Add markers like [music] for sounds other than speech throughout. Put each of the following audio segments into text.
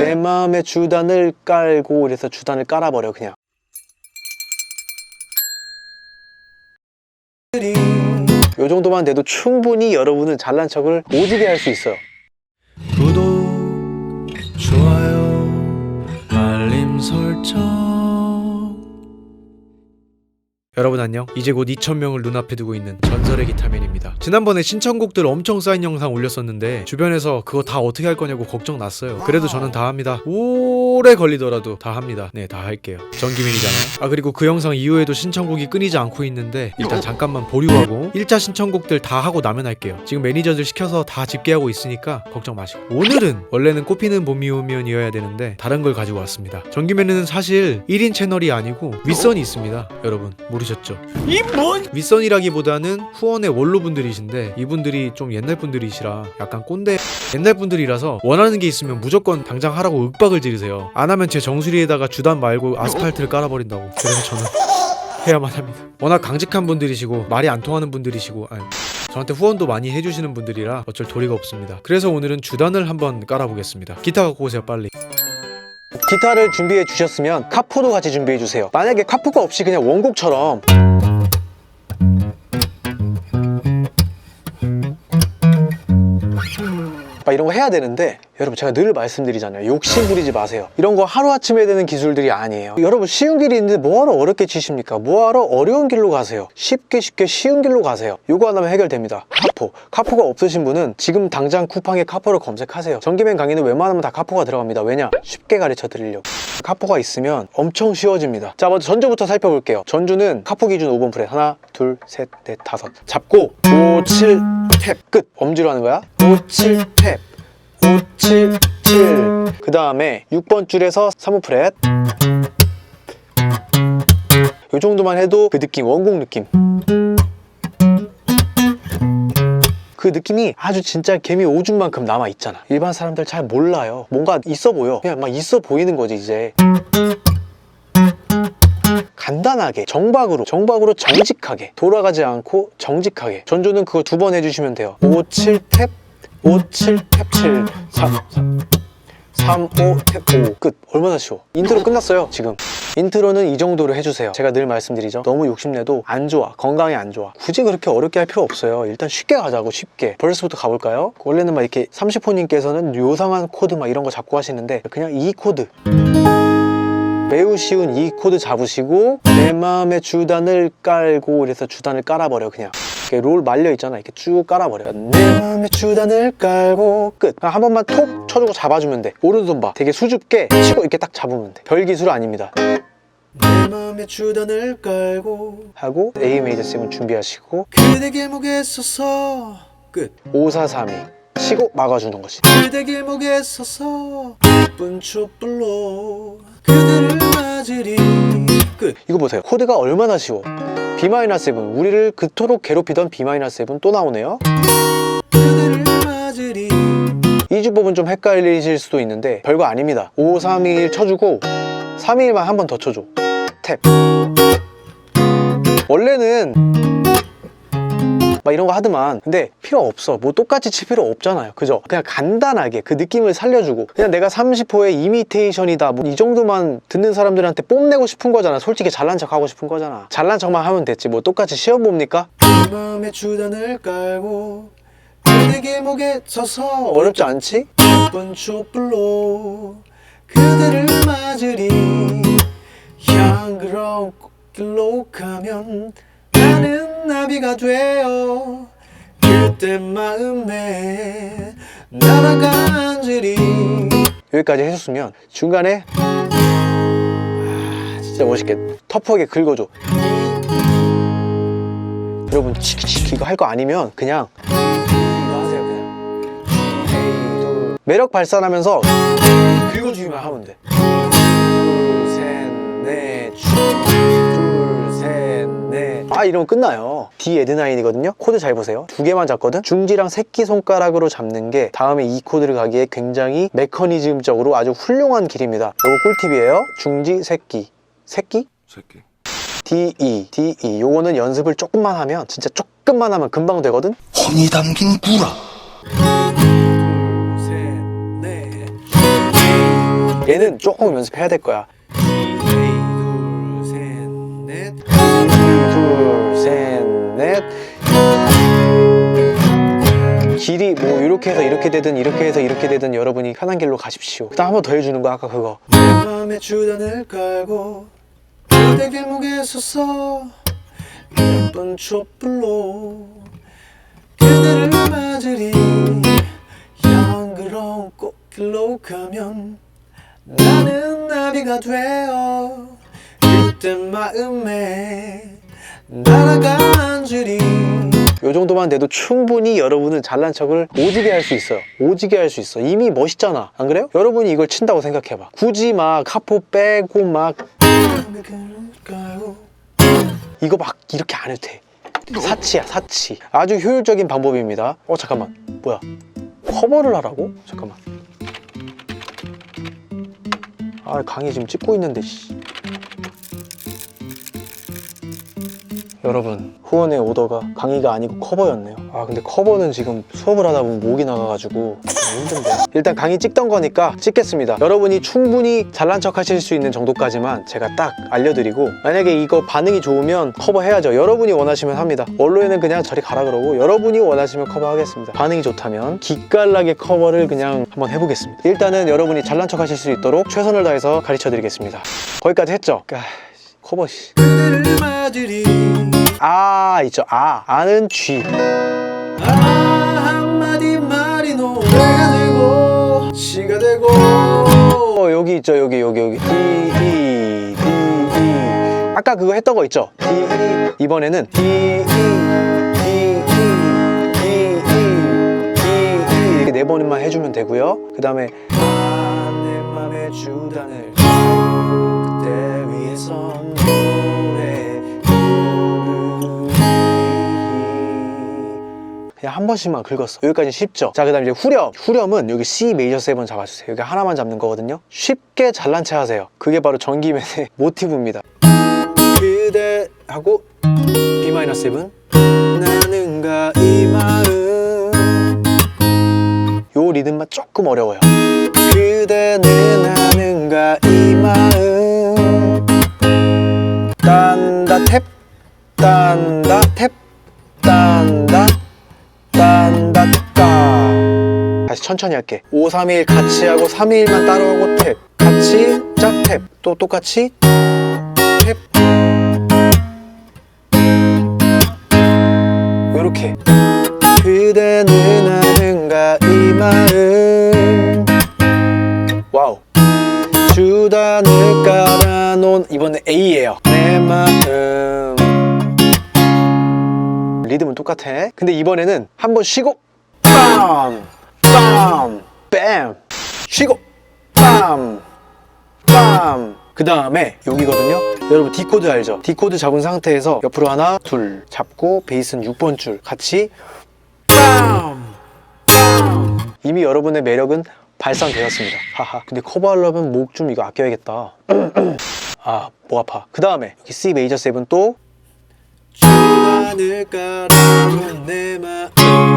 내 마음에 주단을 깔고 이래서 주단을 깔아버려 그냥. 요 정도만 돼도 충분히 여러분은 잘난 척을 오지게 할 수 있어요. 구독, 좋아요, 알림 설정. 여러분 안녕. 이제 곧 2,000명을 눈앞에 두고 있는 전설의 기타맨입니다. 지난번에 신청곡들 엄청 쌓인 영상 올렸었는데 주변에서 그거 다 어떻게 할 거냐고 걱정 났어요. 그래도 저는 다 합니다. 오래 걸리더라도 다 합니다. 네 다 할게요. 전기맨이잖아요. 아 그리고 그 영상 이후에도 신청곡이 끊이지 않고 있는데 일단 잠깐만 보류하고 1차 신청곡들 다 하고 나면 할게요. 지금 매니저들 시켜서 다 집계하고 있으니까 걱정 마시고. 오늘은 원래는 꽃피는 봄이 오면이어야 되는데 다른 걸 가지고 왔습니다. 전기맨은 사실 1인 채널이 아니고 윗선이 있습니다 여러분. 모르 셨죠? 이 뭔? 윗선이라기보다는 후원의 원로분들이신데 이분들이 좀 옛날 분들이시라 약간 꼰대 옛날 분들이라서 원하는 게 있으면 무조건 당장 하라고 윽박을 지르세요. 안 하면 제 정수리에다가 주단 말고 아스팔트를 깔아버린다고. 그래서 저는 [laughs] 해야만 합니다. 워낙 강직한 분들이시고 말이 안 통하는 분들이시고 아니, 저한테 후원도 많이 해주시는 분들이라 어쩔 도리가 없습니다. 그래서 오늘은 주단을 한번 깔아보겠습니다. 기타 갖고 오세요 빨리 기타를 준비해 주셨으면 카포도 같이 준비해 주세요. 만약에 카포가 없이 그냥 원곡처럼. 막 이런 거 해야 되는데 여러분 제가 늘 말씀드리잖아요. 욕심 부리지 마세요. 이런 거 하루아침에 되는 기술들이 아니에요. 여러분 쉬운 길이 있는데 뭐하러 어렵게 치십니까? 뭐하러 어려운 길로 가세요? 쉽게 쉽게 쉬운 길로 가세요. 요거 하나면 해결됩니다. 카포. 카포가 없으신 분은 지금 당장 쿠팡에 카포를 검색하세요. 전기맨 강의는 웬만하면 다 카포가 들어갑니다. 왜냐? 쉽게 가르쳐 드리려고. 카포가 있으면 엄청 쉬워집니다. 자 먼저 전주부터 살펴볼게요. 전주는 카포 기준 5번 프렛. 하나 둘셋넷 다섯. 잡고 5 7 탭. 끝. 엄지로 하는 거야? 5 7탭 5, 7, 7. 그 다음에 6번 줄에서 3호 프렛. 이 정도만 해도 그 느낌, 원곡 느낌. 그 느낌이 아주 진짜 개미 오줌만큼 남아 있잖아. 일반 사람들 잘 몰라요. 뭔가 있어 보여. 그냥 막 있어 보이는 거지, 이제. 간단하게 정박으로 정박으로 정직하게 돌아가지 않고 정직하게 전조는 그거 두 번 해주시면 돼요 5, 7, 탭 5, 7, 탭7 3, 3 3, 5, 탭 5. 끝. 얼마나 쉬워. 인트로 끝났어요, 지금. 인트로는 이 정도로 해주세요. 제가 늘 말씀드리죠. 너무 욕심내도 안 좋아. 건강에 안 좋아. 굳이 그렇게 어렵게 할 필요 없어요. 일단 쉽게 가자고, 쉽게. 벌써부터 가볼까요? 원래는 막 이렇게 30호님께서는 요상한 코드 막 이런 거 잡고 하시는데, 그냥 이 코드. 매우 쉬운 이 코드 잡으시고, 내 마음의 주단을 깔고, 이래서 주단을 깔아버려, 그냥. 이렇게 롤 말려 있잖아. 이렇게 쭉 깔아버려. 내 마음의 주단을 깔고 끝. 그냥 한 번만 톡 쳐주고 잡아주면 돼. 오른손 봐. 되게 수줍게 치고 이렇게 딱 잡으면 돼. 별 기술 아닙니다. 내 맘에 주단을 깔고 하고 A 메이저 세븐 준비하시고 그대 길목에 서서 끝 5, 4, 3, 2 치고 막아주는 것이. 그대 길목에 서서 예쁜 촛불로 그대를 맞으리 끝 이거 보세요. 코드가 얼마나 쉬워. B-7 우리를 그토록 괴롭히던 B-7 또 나오네요. 그대를 맞으리 이 주법은 좀 헷갈리실 수도 있는데 별거 아닙니다. 5, 3, 2, 1 쳐주고 3, 2, 1만 한 번 더 쳐줘. 탭. 원래는 막 이런 거 하더만. 근데 필요 없어. 뭐 똑같이 칠 필요 없잖아요. 그죠? 그냥 간단하게 그 느낌을 살려주고. 그냥 내가 30호의 이미테이션이다. 뭐 이 정도만 듣는 사람들한테 뽐내고 싶은 거잖아. 솔직히 잘난 척 하고 싶은 거잖아. 잘난 척만 하면 됐지. 뭐 똑같이 시험 봅니까? 내 맘에 주단을 깔고 그대 길목에 서서 어렵지 않지? 예쁜 촛불로 그대를 맞으리. 향그러운 꽃길로 가면 나는 나비가 되어 그때 마음에 날아간지리 여기까지 해줬으면 중간에 아, 진짜 멋있게 터프하게 긁어줘. 여러분 치키치키 이거 할 거 아니면 그냥 이거 하세요 그냥. 매력 발산하면서 긁어주기만 하면 돼 아 이러면 끝나요. D 에드나인이거든요. 코드 잘 보세요. 두 개만 잡거든? 중지랑 새끼손가락으로 잡는 게 다음에 이 코드를 가기에 굉장히 메커니즘적으로 아주 훌륭한 길입니다. 요거 꿀팁이에요. 중지 새끼. 새끼? 새끼. DE, DE. 요거는 연습을 조금만 하면 진짜 조금만 하면 금방 되거든. 혼이 담긴 구라. 얘는 조금 연습해야 될 거야. 이뭐 이렇게 해서 이렇게 되든 이렇게 해서 이렇게 되든 여러분이 편한 길로 가십시오. 그다음 한 번 더 해주는 거 아까 그거. 내 맘에 주단을 깔고 그대 길목에 서서 예쁜 촛불로 그대를 맞으리 향그러운 꽃길로 가면 나는 나비가 되어 그때 마음에 날아간 줄이 요 정도만 돼도 충분히 여러분은 잘난 척을 오지게 할 수 있어요. 오지게 할 수 있어. 이미 멋있잖아. 안 그래요? 여러분이 이걸 친다고 생각해봐. 굳이 막 카포 빼고 막 이거 막 이렇게 안 해도 돼. 사치야 사치. 아주 효율적인 방법입니다. 어 잠깐만. 뭐야? 커버를 하라고? 잠깐만. 아 강의 지금 찍고 있는데 씨. 여러분. 후원의 오더가 강의가 아니고 커버였네요. 아 근데 커버는 지금 수업을 하다 보면 목이 나가가지고 좀 힘든데. 일단 강의 찍던 거니까 찍겠습니다. 여러분이 충분히 잘난 척 하실 수 있는 정도까지만 제가 딱 알려드리고 만약에 이거 반응이 좋으면 커버해야죠. 여러분이 원하시면 합니다. 원로에는 그냥 저리 가라 그러고 여러분이 원하시면 커버하겠습니다. 반응이 좋다면 기깔나게 커버를 그냥 한번 해보겠습니다. 일단은 여러분이 잘난 척 하실 수 있도록 최선을 다해서 가르쳐 드리겠습니다. 거기까지 했죠? 아, 커버 씨. 아 있죠. 아 아는 쥐. 아, 한마디 말이 노래가 되고 시가 되고. 어, 여기 있죠 여기 여기 여기. 디이 디이. 아까 그거 했던 거 있죠? 디이. 이번에는 디이 디이 디이 디이. 이렇게 네 번만 해주면 되고요. 그 다음에 내 맘에 주단을 그때 위해서 그냥 한 번씩만 긁었어. 여기까지 쉽죠? 자그 다음 이제 후렴. 후렴은 여기 C 메이저 세븐 잡아주세요. 여기 하나만 잡는 거거든요. 쉽게 잘난 체 하세요. 그게 바로 전기맨의 [laughs] 모티브입니다. 그대 하고 B 마이너 세븐 나는가 이 마음. 요 리듬만 조금 어려워요. 그대는 아는가 이 마음. 딴다 탭 딴다 탭 딴다 다시 천천히 할게. 5, 3, 1 같이 하고 3, 2, 1만 따로 하고 탭. 같이 짝탭 또 똑같이 탭. 요렇게. 그대는 아는가 이 마음. 와우. 주단을 깔아놓은 이번엔 A예요. 내 마음. 리듬은 똑같아. 근데 이번에는 한번 쉬고. 빰! 빰! 뺨! 쉬고 빰! 빰! 그 다음에 여기거든요 여러분 D코드 알죠? D코드 잡은 상태에서 옆으로 하나 둘 잡고 베이스는 6번 줄 같이 빰! 이미 여러분의 매력은 발산되었습니다 하하 근데 커버하려면 목 좀 이거 아껴야겠다 [clears throat] 아 목 아파 그 다음에 여기 C 메이저 세븐 또 주단을 깔아놓은 내 마음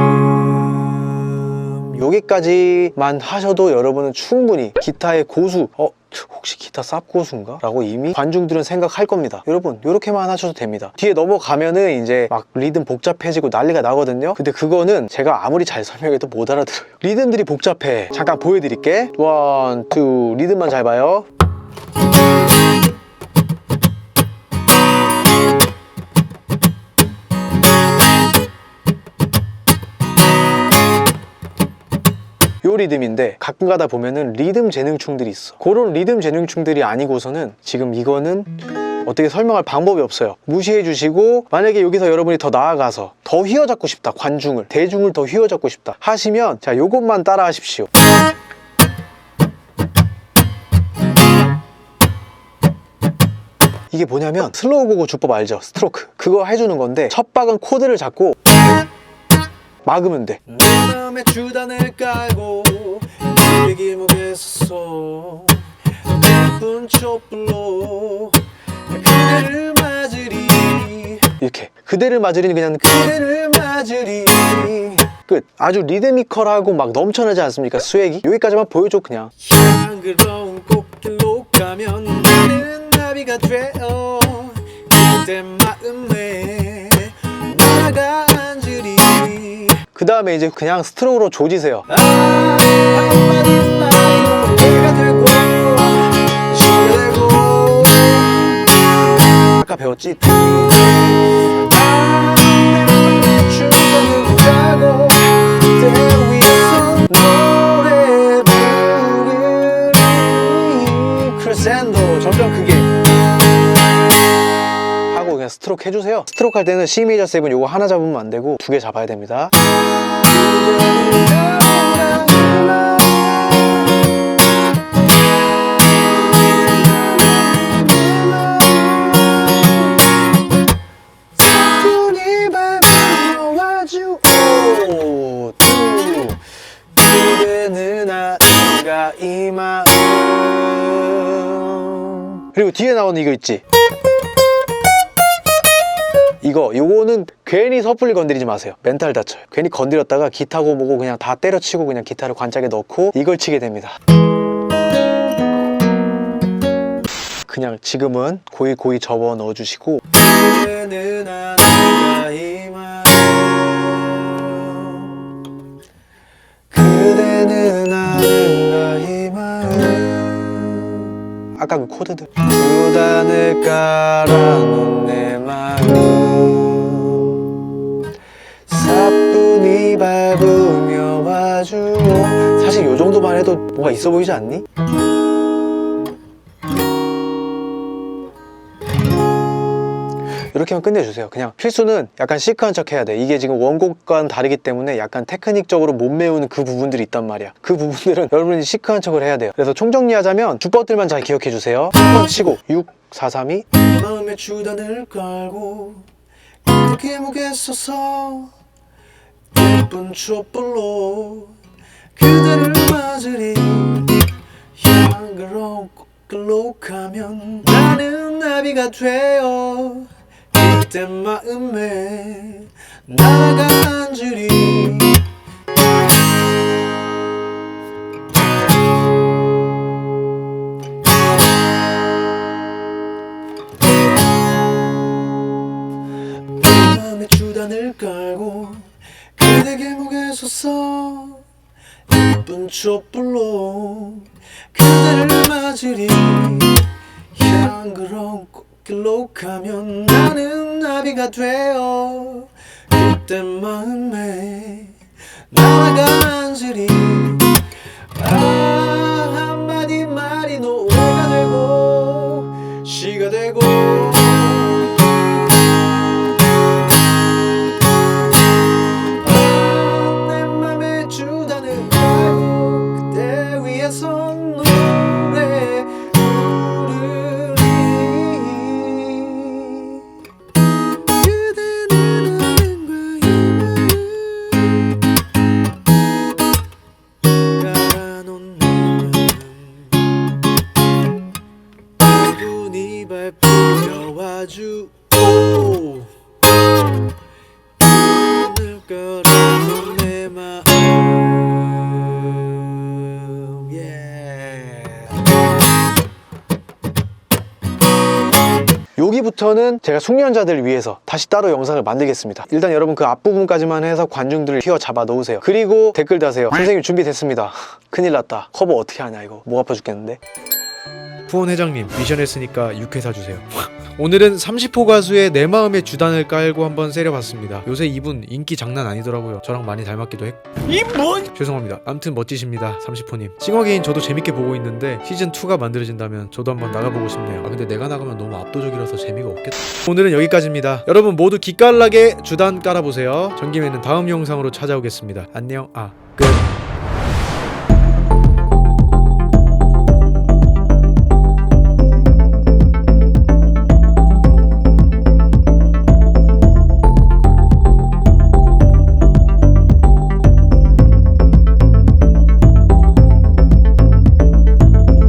여기까지만 하셔도 여러분은 충분히 기타의 고수 어? 혹시 기타 쌉 고수인가? 라고 이미 관중들은 생각할 겁니다. 여러분 이렇게만 하셔도 됩니다. 뒤에 넘어가면은 이제 막 리듬 복잡해지고 난리가 나거든요. 근데 그거는 제가 아무리 잘 설명해도 못 알아들어요. 리듬들이 복잡해. 잠깐 보여드릴게. 원, 투 리듬만 잘 봐요 요 리듬인데 가끔 가다 보면은 리듬 재능충들이 있어. 그런 리듬 재능충들이 아니고서는 지금 이거는 어떻게 설명할 방법이 없어요. 무시해 주시고 만약에 여기서 여러분이 더 나아가서 더 휘어잡고 싶다 관중을 대중을 더 휘어잡고 싶다 하시면 자 요것만 따라 하십시오. 이게 뭐냐면 슬로우 고고 주법 알죠? 스트로크. 그거 해주는 건데 첫 박은 코드를 잡고 막으면 돼. 내 맘에 주단을 깔고 서서 예쁜 촛불로 그대를 맞으리. 이렇게. 그대를 맞으리는 그냥 그대를 맞으리. 끝. 아주 리드미컬하고 막 넘쳐나지 않습니까? 수액이? 여기까지만 보여줘 그냥. 향그러운 꽃길로 가면 나는 나비가 되어 그때 마음에 앉으리 그 다음에 이제 그냥 스트로크로 조지세요 아 아까 배웠지? 아, 그냥 스트로크 해주세요. 스트로크 할 때는 C 메이저 세븐 요거 하나 잡으면 안 되고 두 개 잡아야 됩니다. 그리고 뒤에 나오는 이거 있지 이거 요거는 괜히 섣불리 건드리지 마세요. 멘탈 다쳐요. 괜히 건드렸다가 기타고 뭐고 그냥 다 때려치고 그냥 기타를 관짝에 넣고 이걸 치게 됩니다. 그냥 지금은 고이 고이 접어 넣어 주시고. 그대는 아까 그 코드들. 수단을 깔아놓은 내 마음. 사뿐히 밟으며 와주오 사실 요 정도만 해도 뭔가 있어 보이지 않니? 이렇게만 끝내주세요. 그냥 필수는 약간 시크한 척 해야 돼. 이게 지금 원곡과는 다르기 때문에 약간 테크닉적으로 못 메우는 그 부분들이 있단 말이야. 그 부분들은 [laughs] 여러분이 시크한 척을 해야 돼요. 그래서 총정리하자면 주법들만 잘 기억해 주세요. 한번 치고 6, 4, 3, 2 마음의 주단을 깔고 이렇게 목에 서서 예쁜 촛불로 그대를 맞으리 향그러운 꽃길로 가면 나는 나비가 되어 그때 마음에 나가 앉으리 마음의 주단을 깔고 그대 길목에 서서 예쁜 촛불로 그대를 맞으리 꽃 길로 가면 나는 나비가 되어 그때 마음에 날아가 앉으 제가 숙련자들을 위해서 다시 따로 영상을 만들겠습니다. 일단 여러분 그 앞부분까지만 해서 관중들을 휘어 잡아 넣으세요. 그리고 댓글 다세요. 선생님 준비됐습니다. [laughs] 큰일 났다. 커버 어떻게 하냐 이거. 목 아파 죽겠는데. 후원 회장님 미션 했으니까 6회 사주세요 [laughs] 오늘은 30호 가수의 내 마음의 주단을 깔고 한번 세려봤습니다. 요새 이분 인기 장난 아니더라고요. 저랑 많이 닮았기도 했고. 이 뭔 죄송합니다. 암튼 멋지십니다 30호님. 싱어게인 저도 재밌게 보고 있는데 시즌2가 만들어진다면 저도 한번 나가보고 싶네요. 아 근데 내가 나가면 너무 압도적이라서 재미가 없겠다. 오늘은 여기까지입니다. 여러분 모두 기깔나게 주단 깔아보세요. 전김에는 다음 영상으로 찾아오겠습니다. 안녕. 아 끝